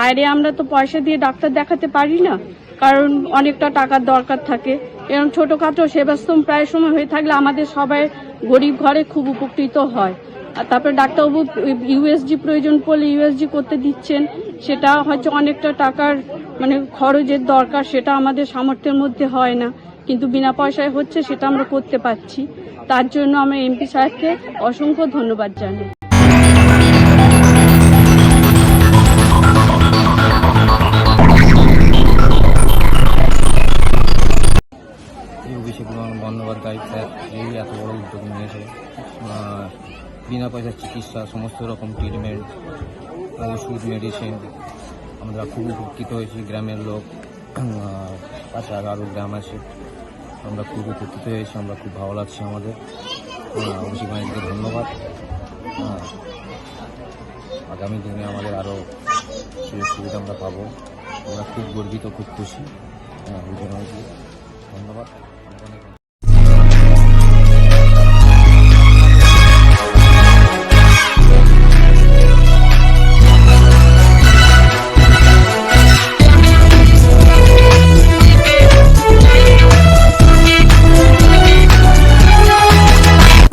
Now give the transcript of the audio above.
বাইরে আমরা তো পয়সা দিয়ে ডাক্তার দেখাতে পারি না, কারণ অনেকটা টাকার দরকার থাকে। এরকম ছোটোখাটো সেবাশ্রম প্রায় সময় হয়ে থাকলে আমাদের সবাই গরিব ঘরে খুব উপকৃত হয়। আর তারপরে ডাক্তারবাবু ইউএসজি প্রয়োজন পড়লে ইউএসজি করতে দিচ্ছেন, সেটা হয়তো অনেকটা টাকার মানে খরচের দরকার, সেটা আমাদের সামর্থ্যের মধ্যে হয় না। কিন্তু বিনা পয়সায় হচ্ছে, সেটা আমরা করতে পারছি। তার জন্য আমরা এমপি সাহেবকে অসংখ্য ধন্যবাদ জানাই। বন্দ্যোপাধ্যায় স্যার এই এত বড় উদ্যোগ নিয়েছে। বিনা পয়সার চিকিৎসা, সমস্ত রকম ট্রিটমেন্ট ওষুধ মেডিসিন আমরা খুব উপকৃত হয়েছি গ্রামের লোক। পাশে আরও গ্রাম আছে। আমরা খুব উপকৃত হয়েছি, আমরা খুব ভালো লাগছে আমাদের। অভিষেক ব্যানার্জিকে ধন্যবাদ। আগামী দিনে আমাদের আরও সুযোগ সুবিধা আমরা পাবো। আমরা খুব গর্বিত, খুব খুশি। হ্যাঁ ধন্যবাদ।